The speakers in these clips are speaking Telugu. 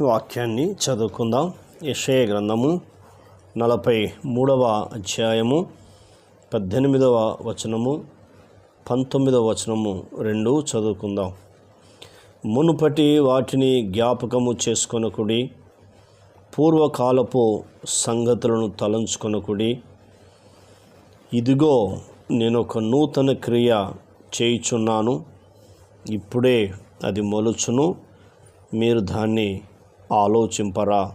వాక్యాన్ని చదువుకుందాం. యషయ గ్రంథము నలభై మూడవ అధ్యాయము పద్దెనిమిదవ వచనము పంతొమ్మిదవ వచనము రెండు చదువుకుందాం. మునుపటి వాటిని జ్ఞాపకము చేసుకొనకుడి పూర్వకాలపు సంగతులను తలంచుకొనకుడి ఇదిగో నేను ఒక నూతన క్రియ చేయుచున్నాను ఇప్పుడే అది మొలుచును. మీరు దాన్ని ఆలోచింపరా.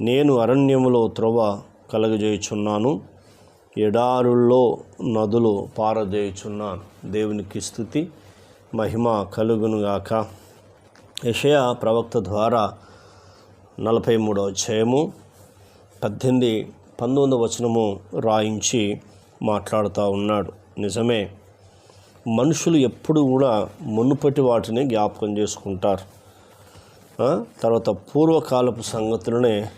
నేను అరణ్యములో త్రొవ కలగజేయుచున్నాను ఎడారుల్లో నదులు పారజేయుచున్నాను దేవునికి స్థుతి మహిమ కలుగునుగాక. యషయ ప్రవక్త ద్వారా నలభై మూడవ అధ్యాయము పద్దెనిమిది పంతొమ్మిది వచనము రాయించి మాట్లాడుతూ ఉన్నాడు. నిజమే మనుషులు ఎప్పుడు కూడా మునుపటి వాటిని జ్ఞాపకం చేసుకుంటారు. తర్వాత పూర్వకాలపు సంగతులనే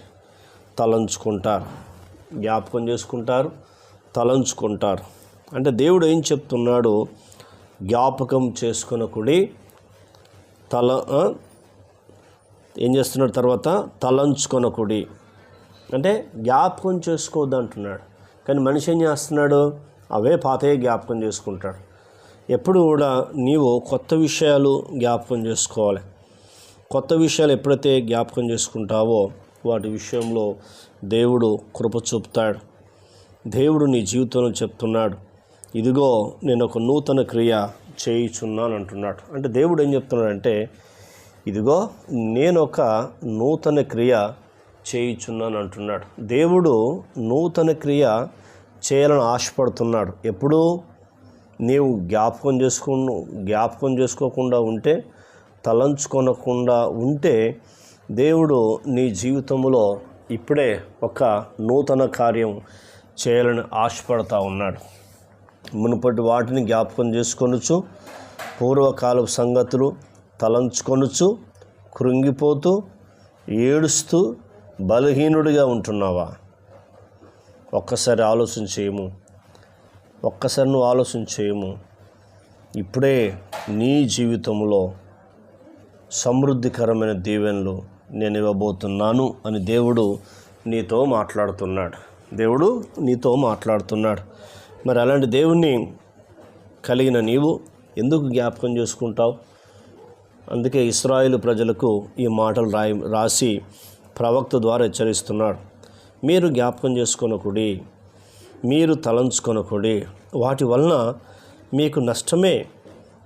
తలంచుకుంటారు. జ్ఞాపకం చేసుకుంటారు తలంచుకుంటారు. అంటే దేవుడు ఏం చెప్తున్నాడు? జ్ఞాపకం చేసుకునకుడి తల ఏం చేస్తున్నాడు తర్వాత? తలంచుకొనకుడి. అంటే జ్ఞాపకం చేసుకోవద్దు అంటున్నాడు. కానీ మనిషి ఏం చేస్తున్నాడు? అవే పాతయే జ్ఞాపకం చేసుకుంటాడు. ఎప్పుడు కూడా నీవు కొత్త విషయాలు జ్ఞాపకం చేసుకోవాలి. కొత్త విషయాలు ఎప్పుడైతే జ్ఞాపకం చేసుకుంటావో వాటి విషయంలో దేవుడు కృప చూపుతాడు. దేవుడు నీ జీవితంలో చెప్తున్నాడు. ఇదిగో నేను ఒక నూతన క్రియ చేయుచున్నాను అంటున్నాడు. అంటే దేవుడు ఏం చెప్తున్నాడంటే ఇదిగో నేను ఒక నూతన క్రియ చేయుచున్నాను అంటున్నాడు. దేవుడు నూతన క్రియ చేయాలని ఆశపడుతున్నాడు. ఎప్పుడు నీవు జ్ఞాపకం చేసుకు జ్ఞాపకం చేసుకోకుండా ఉంటే తలంచుకొనకుండా ఉంటే దేవుడు నీ జీవితంలో ఇప్పుడే ఒక నూతన కార్యం చేయాలని ఆశపడతా ఉన్నాడు. మునుపటి వాటిని జ్ఞాపకం చేసుకొనొచ్చు పూర్వకాలపు సంగతులు తలంచుకొనొచ్చు కృంగిపోతూ ఏడుస్తూ బలహీనుడిగా ఉంటున్నావా? ఒక్కసారి ఆలోచన చేయము. ఒక్కసారి నువ్వు ఆలోచన చేయము. ఇప్పుడే నీ జీవితంలో సమృద్ధికరమైన దీవెనలు నేను ఇవ్వబోతున్నాను అని దేవుడు నీతో మాట్లాడుతున్నాడు. దేవుడు నీతో మాట్లాడుతున్నాడు. మరి అలాంటి దేవుణ్ణి కలిగిన నీవు ఎందుకు జ్ఞాపకం చేసుకుంటావు? అందుకే ఇస్రాయేలు ప్రజలకు ఈ మాటలు రాయి రాసి ప్రవక్త ద్వారా హెచ్చరిస్తున్నాడు. మీరు జ్ఞాపకం చేసుకొనకుడి మీరు తలంచుకొనకుడి వాటి వలన మీకు నష్టమే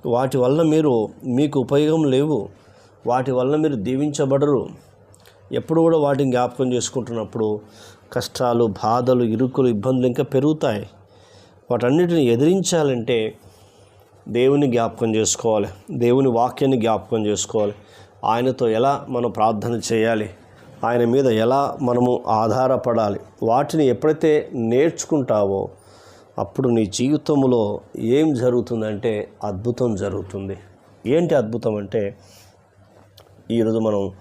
వాటి వలన మీరు మీకు ఉపయోగం లేవు. వాటి వలన మీరు దీవించబడరు. ఎప్పుడు కూడా వాటిని జ్ఞాపకం చేసుకుంటున్నప్పుడు కష్టాలు బాధలు ఇరుకులు ఇబ్బందులు ఇంకా పెరుగుతాయి. వాటన్నిటిని ఎదిరించాలంటే దేవుని జ్ఞాపకం చేసుకోవాలి. దేవుని వాక్యాన్ని జ్ఞాపకం చేసుకోవాలి. ఆయనతో ఎలా మనం ప్రార్థన చేయాలి? ఆయన మీద ఎలా మనము ఆధారపడాలి? వాటిని ఎప్పుడైతే నేర్చుకుంటావో అప్పుడు నీ జీవితంలో ఏం జరుగుతుందంటే అద్భుతం జరుగుతుంది. ఏంటి అద్భుతం అంటే ఈరోజు మనం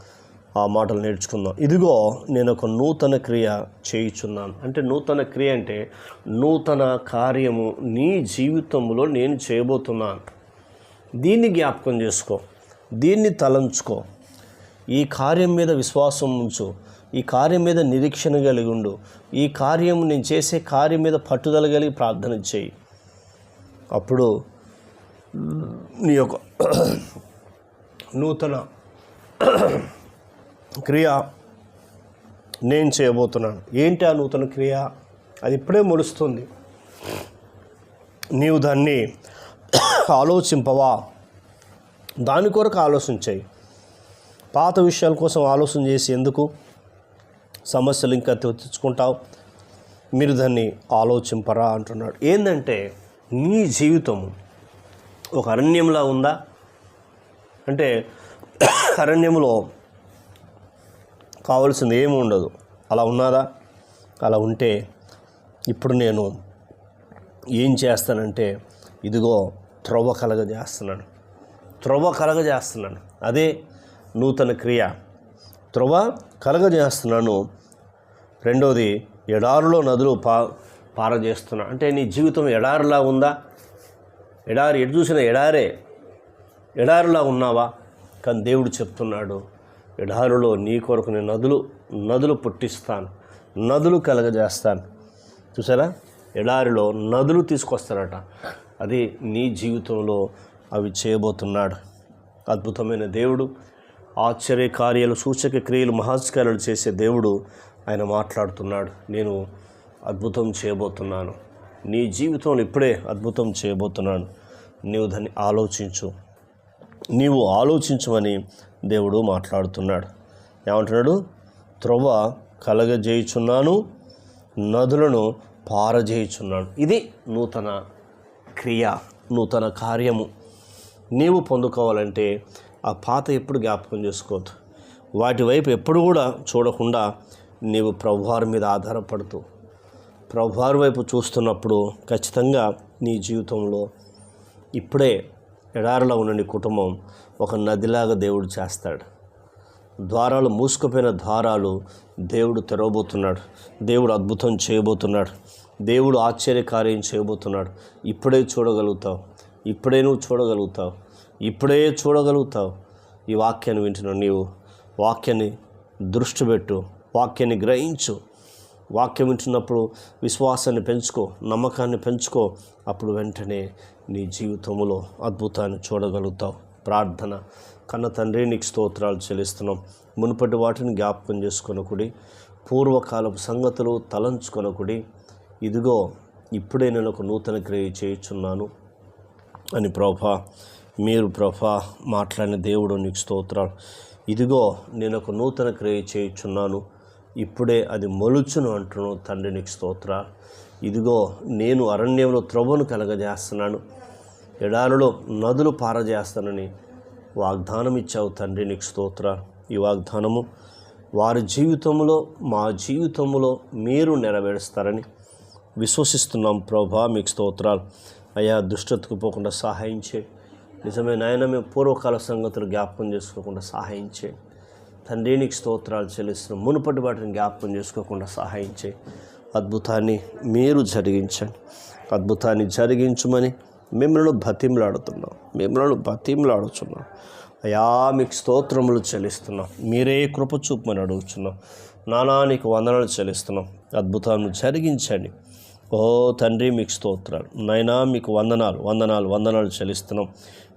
ఆ మాటలు నేర్చుకుందాం. ఇదిగో నేను ఒక నూతన క్రియ చేయుచున్నాను. అంటే నూతన క్రియ అంటే నూతన కార్యము నీ జీవితంలో నేను చేయబోతున్నాను. దీన్ని జ్ఞాపకం చేసుకో. దీన్ని తలంచుకో. ఈ కార్యం మీద విశ్వాసం ఉంచు. ఈ కార్యం మీద నిరీక్షణ కలిగి ఉండు. ఈ కార్యం నేను చేసే కార్యం మీద పట్టుదల కలిగి ప్రార్థన చేయి. అప్పుడు నీ యొక్క నూతన క్రియ నేను చేయబోతున్నాను. ఏంటి ఆ నూతన క్రియ? అది ఇప్పుడే మొలుస్తుంది నీవు దాన్ని ఆలోచింపవా? దాని కొరకు ఆలోచించాయి. పాత విషయాల కోసం ఆలోచన చేసి ఎందుకు సమస్యలు ఇంకా తెచ్చుకుంటావు? మీరు దాన్ని ఆలోచింపరా అంటున్నాడు. ఏంటంటే నీ జీవితం ఒక అరణ్యంలా ఉందా? అంటే అరణ్యంలో కావాల్సింది ఏమి ఉండదు. అలా ఉన్నారా అలా ఉంటే ఇప్పుడు నేను ఏం చేస్తానంటే ఇదిగో త్రొవ కలగజేస్తున్నాను త్రొవ కలగజేస్తున్నాను అదే నూతన క్రియ. త్రొవ కలగజేస్తున్నాను రెండోది ఎడారులో నదులు పా పారజేస్తున్నా అంటే నీ జీవితం ఎడారులా ఉందా? ఎడారి ఎటు చూసిన ఎడారే. ఎడారులా ఉన్నావా? కానీ దేవుడు చెప్తున్నాడు ఎడారులో నీ కొరకు నేను నదులు నదులు పుట్టిస్తాను నదులు కలగజేస్తాను. చూసారా? ఎడారిలో నదులు తీసుకొస్తారట. అది నీ జీవితంలో అవి చేయబోతున్నాడు. అద్భుతమైన దేవుడు ఆశ్చర్య కార్యాలు సూచక క్రియలు మహాస్కారాలు చేసే దేవుడు ఆయన మాట్లాడుతున్నాడు. నేను అద్భుతం చేయబోతున్నాను. నీ జీవితంలో ఇప్పుడే అద్భుతం చేయబోతున్నాను. నీవు దాన్ని ఆలోచించు. నీవు ఆలోచించమని దేవుడు మాట్లాడుతున్నాడు. ఏమంటున్నాడు? త్రొవ కలగజేయుచున్నాను నదులను పారజేయుచున్నాను. ఇది నూతన క్రియ నూతన కార్యము. నీవు పొందుకోవాలంటే ఆ పాత ఎప్పుడు జ్ఞాపకం చేసుకోవద్దు. వాటి వైపు ఎప్పుడు కూడా చూడకుండా నీవు ప్రభువారి మీద ఆధారపడుతూ ప్రభువారి వైపు చూస్తున్నప్పుడు ఖచ్చితంగా నీ జీవితంలో ఇప్పుడే ఎడారిలో ఉన్న నీ కుటుంబం ఒక నదిలాగా దేవుడు చేస్తాడు. ద్వారాలు మూసుకుపోయిన ద్వారాలు దేవుడు తెరవబోతున్నాడు. దేవుడు అద్భుతం చేయబోతున్నాడు. దేవుడు ఆశ్చర్యకార్యం చేయబోతున్నాడు. ఇప్పుడే చూడగలుగుతావు. ఇప్పుడే నువ్వు చూడగలుగుతావు. ఇప్పుడే చూడగలుగుతావు. ఈ వాక్యాన్ని వింటున్నావు నీవు. వాక్యాన్ని దృష్టి పెట్టు. వాక్యాన్ని గ్రహించు. వాక్యం వింటున్నప్పుడు విశ్వాసాన్ని పెంచుకో నమ్మకాన్ని పెంచుకో. అప్పుడు వెంటనే నీ జీవితంలో అద్భుతాన్ని చూడగలుగుతావు. ప్రార్థన. కన్న తండ్రి నీకు స్తోత్రాలు చెల్లిస్తున్నాం. మునుపటి వాటిని జ్ఞాపకం చేసుకొనకుడి పూర్వకాలపు సంగతులు తలంచుకొనకుడి. ఇదిగో ఇప్పుడే నేను ఒక నూతన క్రియ చేయుచున్నాను అని ప్రభా మీరు ప్రభా మాట్లాడిన దేవుడు నీకు స్తోత్రాలు. ఇదిగో నేను ఒక నూతన క్రియ చేయుచున్నాను. ఇప్పుడే అది మొలుచును అంటును తండ్రి నీకు స్తోత్ర. ఇదిగో నేను అరణ్యంలో త్రవ్వను కలగజేస్తున్నాను. ఎడారిలో నదులు పారజేస్తానని వాగ్దానం ఇచ్చావు తండ్రి నీకు స్తోత్ర. ఈ వాగ్దానము వారి జీవితంలో మా జీవితంలో మీరు నెరవేరుస్తారని విశ్వసిస్తున్నాం ప్రభా మీకు స్తోత్రాలు. అయ్యా దుష్టతకు పోకుండా సహాయం నిజమే నాయన మేము పూర్వకాల సంగతులు జ్ఞాపకం చేసుకోకుండా సహాయం తండ్రి నీకు స్తోత్రాలు చెల్లిస్తున్నాం. మునుపటి వాటిని జ్ఞాపకం చేసుకోకుండా సహాయం చేయి. అద్భుతాన్ని మీరు జరిగించండి. అద్భుతాన్ని జరిగించమని మిమ్మల్ని బతిమలాడుతున్నాం. మిమ్మల్ని బతిమలాడుచున్నాం. అయా మీకు స్తోత్రములు చెల్లిస్తున్నాం. మీరే కృప చూపమని అడుగుతున్నాం నానా నీకు వందనాలు చెల్లిస్తున్నాం. అద్భుతాన్ని జరిగించండి. ఓ తండ్రి మీకు స్తోత్రాలు. నైనా మీకు వందనాలు వందనాలు వందనాలు చెల్లిస్తున్నాం.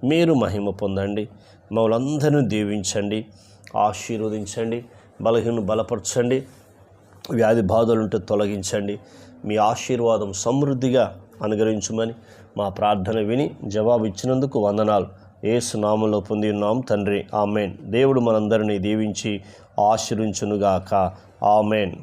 మీరు మహిమ పొందండి. మమ్మల్ని దీవించండి. ఆశీర్వదించండి బలహీన బలపరచండి వ్యాధి బాధలుంటే తొలగించండి. మీ ఆశీర్వాదం సమృద్ధిగా అనుగ్రహించమని మా ప్రార్థన విని జవాబు ఇచ్చినందుకు వందనాలు. ఏసు నామంలో పొంది ఉన్నాం తండ్రి. ఆమెన్. దేవుడు మనందరినీ దీవించి ఆశీర్వించునుగాక. ఆమెన్.